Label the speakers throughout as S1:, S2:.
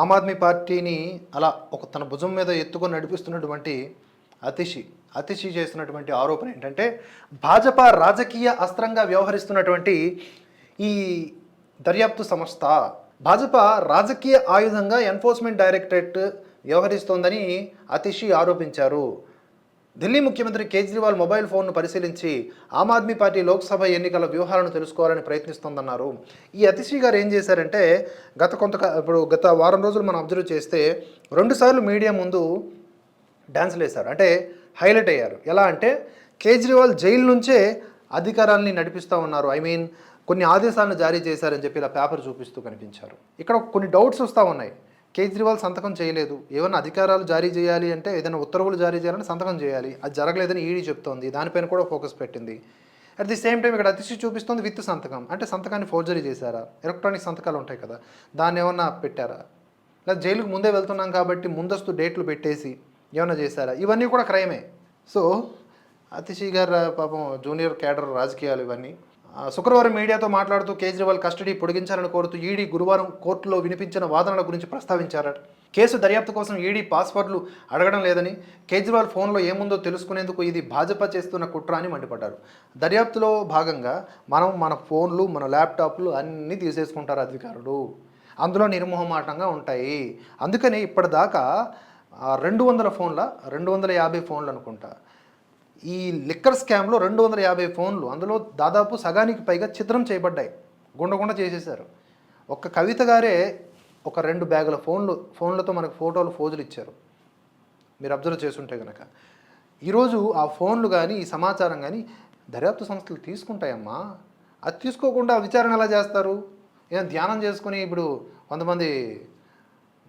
S1: ఆమ్ ఆద్మీ పార్టీని అలా ఒక తన భుజం మీద ఎత్తుకొని నడిపిస్తున్నటువంటి అతిషి అతిషి చేస్తున్నటువంటి ఆరోపణ ఏంటంటే భాజపా రాజకీయ అస్త్రంగా వ్యవహరిస్తున్నటువంటి ఈ దర్యాప్తు సంస్థ భాజపా రాజకీయ ఆయుధంగా ఎన్ఫోర్స్మెంట్ డైరెక్టరేట్ వ్యవహరిస్తోందని అతిషి ఆరోపించారు. ఢిల్లీ ముఖ్యమంత్రి కేజ్రీవాల్ మొబైల్ ఫోన్ను పరిశీలించి ఆమ్ ఆద్మీ పార్టీ లోక్సభ ఎన్నికల వ్యూహాలను తెలుసుకోవాలని ప్రయత్నిస్తోందన్నారు. ఈ అతిశీ గారు ఏం చేశారంటే గత కొంత ఇప్పుడు గత వారం రోజులు మనం అబ్జర్వ్ చేస్తే రెండుసార్లు మీడియా ముందు డ్యాన్స్లు వేశారు. అంటే హైలైట్ అయ్యారు. ఎలా అంటే కేజ్రీవాల్ జైలు నుంచే అధికారాన్ని నడిపిస్తూ ఉన్నారు. ఐ మీన్ కొన్ని ఆదేశాలను జారీ చేశారని చెప్పి ఇలా పేపర్ చూపిస్తూ కనిపించారు. ఇక్కడ కొన్ని డౌట్స్ వస్తూ ఉన్నాయి. కేజ్రీవాల్ సంతకం చేయలేదు. ఏమైనా అధికారాలు జారీ చేయాలి అంటే ఏదైనా ఉత్తర్వులు జారీ చేయాలని సంతకం చేయాలి. అది జరగలేదని ఈడీ చెప్తోంది. దానిపైన కూడా ఫోకస్ పెట్టింది. అట్ ది సేమ్ టైం ఇక్కడ అతిశి చూపిస్తుంది విత్ సంతకం. అంటే సంతకాన్ని ఫోర్జరీ చేశారా? ఎలక్ట్రానిక్ సంతకాలు ఉంటాయి కదా దాన్ని ఏమన్నా పెట్టారా? లేదా జైలుకు ముందే వెళ్తున్నాం కాబట్టి ముందస్తు డేట్లు పెట్టేసి ఏమైనా చేశారా? ఇవన్నీ కూడా క్రైమే. సో అతిశి గారు పాపం జూనియర్ క్యాడర్ రాజకీయాలు ఇవన్నీ. శుక్రవారం మీడియాతో మాట్లాడుతూ కేజ్రీవాల్ కస్టడీ పొడిగించాలని కోరుతూ ఈడీ గురువారం కోర్టులో వినిపించిన వాదనల గురించి ప్రస్తావించారట. కేసు దర్యాప్తు కోసం ఈడీ పాస్వర్డ్లు అడగడం లేదని కేజ్రీవాల్ ఫోన్లో ఏముందో తెలుసుకునేందుకు ఇది భాజపా చేస్తున్న కుట్ర అని మండిపడ్డారు. దర్యాప్తులో భాగంగా మనం మన ఫోన్లు మన ల్యాప్టాప్లు అన్నీ తీసేసుకుంటారు అధికారులు. అందులో నిర్మోహమాటంగా ఉంటాయి. అందుకని ఇప్పటిదాకా రెండు వందల ఫోన్ల రెండు వందల యాభై ఫోన్లు అనుకుంటా. ఈ లిక్కర్ స్కామ్లో రెండు వందల యాభై ఫోన్లు అందులో దాదాపు సగానికి పైగా చిత్రం చేయబడ్డాయి. గుండగుండ చేసేశారు. ఒక్క కవిత గారే ఒక రెండు బ్యాగుల ఫోన్లు ఫోన్లతో మనకు ఫోటోలు ఫోజులు ఇచ్చారు. మీరు అబ్జర్వ్ చేసుంటే కనుక ఈరోజు ఆ ఫోన్లు కానీ ఈ సమాచారం కానీ దర్యాప్తు సంస్థలు తీసుకుంటాయమ్మా. అది తీసుకోకుండా విచారణ ఎలా చేస్తారు? ఏం ధ్యానం చేసుకుని ఇప్పుడు కొంతమంది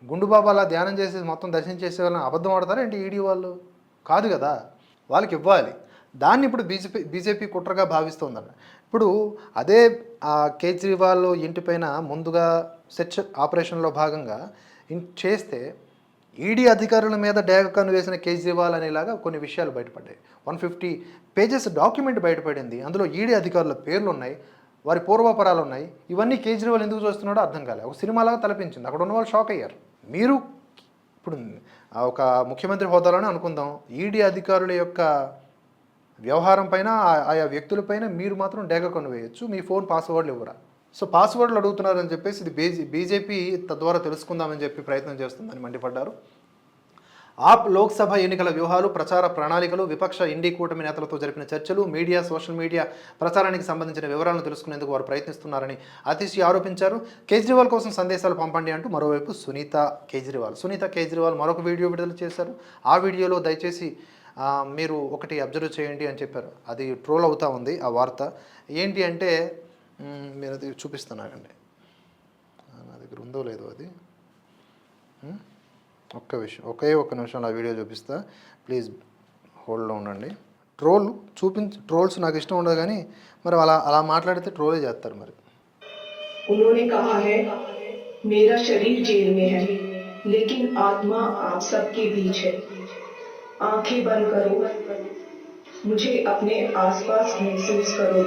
S1: గుండు బాబా అలా ధ్యానం చేసి మొత్తం దర్శనం చేసే వాళ్ళని అబద్ధం ఆడతారా ఏంటి ఈడీ వాళ్ళు? కాదు కదా. వాళ్ళకి ఇవ్వాలి. దాన్ని ఇప్పుడు బీజేపీ బీజేపీ కుట్రగా భావిస్తోందన్న ఇప్పుడు అదే ఆ కేజ్రీవాల్ ఇంటిపైన ముందుగా సెర్చ్ ఆపరేషన్లో భాగంగా చేస్తే ఈడీ అధికారుల మీద డేగ వేసిన కేజ్రీవాల్ అనేలాగా కొన్ని విషయాలు బయటపడ్డాయి. వన్ ఫిఫ్టీ పేజెస్ డాక్యుమెంట్ బయటపడింది. అందులో ఈడీ అధికారుల పేర్లు ఉన్నాయి వారి పూర్వాపరాలు ఉన్నాయి ఇవన్నీ కేజ్రీవాల్ ఎందుకు చూస్తున్నాడో అర్థం కాలే. ఒక సినిమాలాగా తలపించింది. అక్కడ ఉన్న వాళ్ళు షాక్ అయ్యారు. మీరు ఇప్పుడు ఒక ముఖ్యమంత్రి హోదాలోనే అనుకుందాం. ఈడీ అధికారుల యొక్క వ్యవహారం పైన ఆ- ఆయా వ్యక్తులపైన మీరు మాత్రం డేగ కొను వేయచ్చు. మీ ఫోన్ పాస్వర్డ్లు ఇవ్వరా. సో పాస్వర్డ్లు అడుగుతున్నారని చెప్పేసి ఇది బీజే బీజేపీ తద్వారా తెలుసుకుందామని చెప్పి ప్రయత్నం చేస్తుందని మండిపడ్డారు. ఆప్ లోక్సభ ఎన్నికల వ్యూహాలు ప్రచార ప్రణాళికలు విపక్ష ఇండి కూటమి నేతలతో జరిపిన చర్చలు మీడియా సోషల్ మీడియా ప్రచారానికి సంబంధించిన వివరాలను తెలుసుకునేందుకు వారు ప్రయత్నిస్తున్నారని అతిశి ఆరోపించారు. కేజ్రీవాల్ కోసం సందేశాలు పంపండి అంటూ మరోవైపు సునీత కేజ్రీవాల్. సునీత కేజ్రీవాల్ మరొక వీడియో విడుదల చేశారు. ఆ వీడియోలో దయచేసి మీరు ఒకటి అబ్జర్వ్ చేయండి అని చెప్పారు. అది ట్రోల్ అవుతా ఉంది ఆ వార్త. ఏంటి అంటే మీరు అది చూపిస్తున్నారండి. నా దగ్గర ఉందో లేదో అది. ఒక్క విషయం ఒకే ఒక్క నిమిషంలో ఆ వీడియో చూపిస్తా ప్లీజ్ హోల్డ్లో ఉండండి ట్రోల్ చూపించ ట్రోల్స్ నాకు ఇష్టం ఉండదు కానీ మరి అలా అలా మాట్లాడితే ట్రోలే చేస్తారు మరి
S2: उन्होंने कहा है मेरा शरीर जेल में है लेकिन आत्मा आप सबके बीच है आंखें बंद करो मुझे अपने आसपास महसूस करो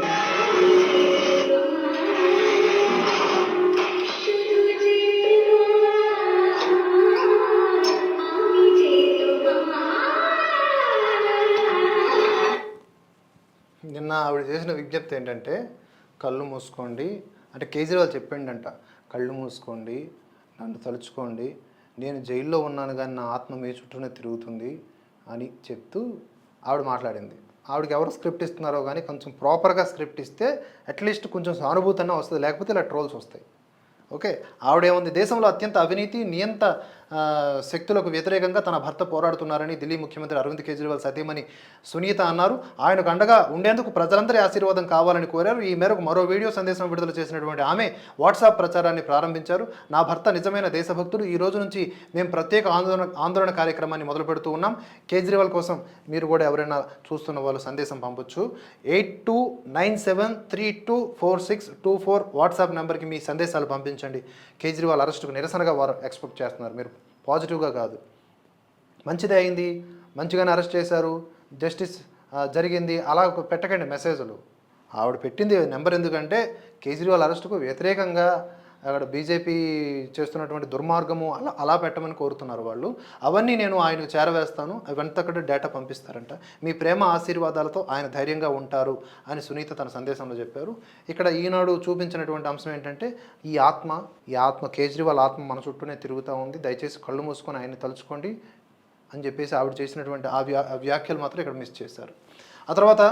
S1: నిన్న ఆవిడ చేసిన విజ్ఞప్తి ఏంటంటే కళ్ళు మూసుకోండి. అంటే కేజ్రీవాల్ చెప్పిండంట కళ్ళు మూసుకోండి నన్ను తలుచుకోండి. నేను జైల్లో ఉన్నాను కానీ నా ఆత్మ మీ చుట్టూనే తిరుగుతుంది అని చెప్తూ ఆవిడ మాట్లాడింది. ఆవిడకి ఎవరు స్క్రిప్ట్ ఇస్తున్నారో కానీ కొంచెం ప్రాపర్గా స్క్రిప్ట్ ఇస్తే అట్లీస్ట్ కొంచెం సానుభూతి వస్తుంది. లేకపోతే ఇలా ట్రోల్స్ వస్తాయి. ఓకే? ఆవిడేముంది దేశంలో అత్యంత అవినీతి నియంత శక్తులకు వ్యతిరేకంగా తన భర్త పోరాడుతున్నారని ఢిల్లీ ముఖ్యమంత్రి అరవింద్ కేజ్రీవాల్ సతీమణి సునీత అన్నారు. ఆయనకు అండగా ఉండేందుకు ప్రజలందరి ఆశీర్వాదం కావాలని కోరారు. ఈ మేరకు మరో వీడియో సందేశం విడుదల చేసినటువంటి ఆమె వాట్సాప్ ప్రచారాన్ని ప్రారంభించారు. నా భర్త నిజమైన దేశభక్తుడు ఈ రోజు నుంచి మేము ప్రత్యేక ఆందోళన ఆందోళన కార్యక్రమాన్ని మొదలు పెడుతూ ఉన్నాం. కేజ్రీవాల్ కోసం మీరు కూడా ఎవరైనా చూస్తున్న వాళ్ళు సందేశం పంపొచ్చు. Eight two nine seven three two four six two four WhatsApp నెంబర్కి మీ సందేశాలు పంపించండి. కేజ్రీవాల్ అరెస్టుకు నిరసనగా వారు ఎక్స్పెక్ట్ చేస్తున్నారు. మీరు పాజిటివ్గా కాదు. మంచిదే అయింది మంచిగానే అరెస్ట్ చేశారు జస్టిస్ జరిగింది అలా పెట్టకండి మెసేజ్లు. ఆవిడ పెట్టింది నెంబర్ ఎందుకంటే కేజ్రీవాల్ అరెస్టుకు వ్యతిరేకంగా అక్కడ బీజేపీ చేస్తున్నటువంటి దుర్మార్గము అలా అలా పెట్టమని కోరుతున్నారు వాళ్ళు. అవన్నీ నేను ఆయనకు చేరవేస్తాను. అవంతక్కడ డేటా పంపిస్తారంట. మీ ప్రేమ ఆశీర్వాదాలతో ఆయన ధైర్యంగా ఉంటారు అని సునీత తన సందేశంలో చెప్పారు. ఇక్కడ ఈనాడు చూపించినటువంటి అంశం ఏంటంటే ఈ ఆత్మ ఈ ఆత్మ కేజ్రీవాల్ ఆత్మ మన చుట్టూనే తిరుగుతూ ఉంది. దయచేసి కళ్ళు మూసుకొని ఆయన్ని తలుచుకోండి అని చెప్పేసి ఆవిడ చేసినటువంటి ఆ వ్యా ఆ వ్యాఖ్యలు మాత్రం ఇక్కడ మిస్ చేశారు. ఆ తర్వాత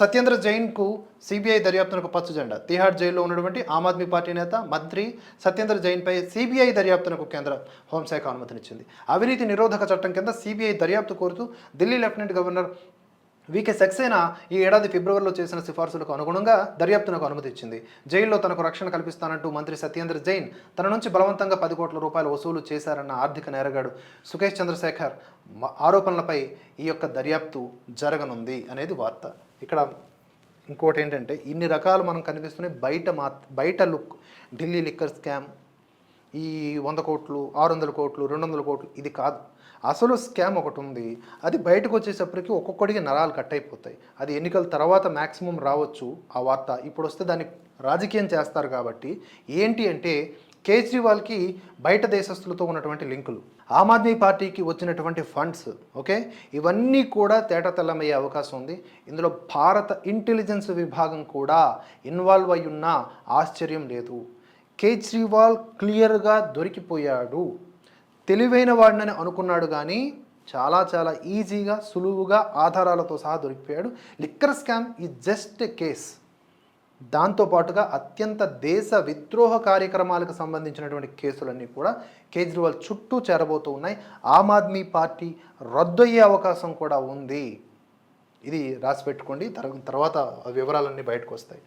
S1: సత్యేంద్ర జైన్కు సిబిఐ దర్యాప్తునకు పచ్చ జెండా. తిహార్ జైల్లో ఉన్నటువంటి ఆమ్ ఆద్మీ పార్టీ నేత మంత్రి సత్యేంద్ర జైన్పై సిబిఐ దర్యాప్తునకు కేంద్ర హోంశాఖ అనుమతినిచ్చింది. అవినీతి నిరోధక చట్టం కింద సిబిఐ దర్యాప్తు కోరుతూ Delhi lieutenant governor V K Saxena ఈ ఏడాది ఫిబ్రవరిలో చేసిన సిఫార్సులకు అనుగుణంగా దర్యాప్తునకు అనుమతి ఇచ్చింది. జైల్లో తనకు రక్షణ కల్పిస్తానంటూ మంత్రి సత్యేంద్ర జైన్ తన నుంచి బలవంతంగా పది కోట్ల రూపాయలు వసూలు చేశారన్న ఆర్థిక నేరగాడు సుఖేష్ చంద్రశేఖర్ ఆరోపణలపై ఈ యొక్క దర్యాప్తు జరగనుంది అనేది వార్త. ఇక్కడ ఇంకోటి ఏంటంటే ఇన్ని రకాలు మనం కనిపిస్తున్నాయి. బయట మా బయట లుక్ ఢిల్లీ లిక్కర్ స్కామ్ ఈ వంద కోట్లు ఆరు వందల కోట్లు రెండు వందల కోట్లు ఇది కాదు. అసలు స్కామ్ ఒకటి ఉంది. అది బయటకు వచ్చేసప్పటికి ఒక్కొక్కడికి నరాలు కట్ అయిపోతాయి. అది ఎన్నికల తర్వాత మ్యాక్సిమం రావచ్చు ఆ వార్త. ఇప్పుడు వస్తే దాన్ని రాజకీయం చేస్తారు కాబట్టి ఏంటి అంటే కేజ్రీవాల్కి బయట దేశస్తులతో ఉన్నటువంటి లింకులు. ఆమ్ ఆద్మీ పార్టీకి వచ్చినటువంటి ఫండ్స్ ఓకే? ఇవన్నీ కూడా తేటతెల్లమయ్యే అవకాశం ఉంది. ఇందులో భారత ఇంటెలిజెన్స్ విభాగం కూడా ఇన్వాల్వ్ అయ్యున్న ఉన్న ఆశ్చర్యం లేదు. కేజ్రీవాల్ క్లియర్గా దొరికిపోయాడు. తెలివైన వాడినని అనుకున్నాడు కానీ చాలా చాలా ఈజీగా సులువుగా ఆధారాలతో సహా దొరికిపోయాడు. లిక్కర్ స్కామ్ ఈ జస్ట్ కేస్ దాంతోపాటుగా అత్యంత దేశ విద్రోహ కార్యక్రమాలకు సంబంధించినటువంటి కేసులన్నీ కూడా కేజ్రీవాల్ చుట్టూ చేరబోతూ ఉన్నాయి. ఆమ్ ఆద్మీ పార్టీ రద్దు అయ్యే అవకాశం కూడా ఉంది. ఇది రాసి పెట్టుకోండి. తర్వాత వివరాలన్నీ బయటకు వస్తాయి.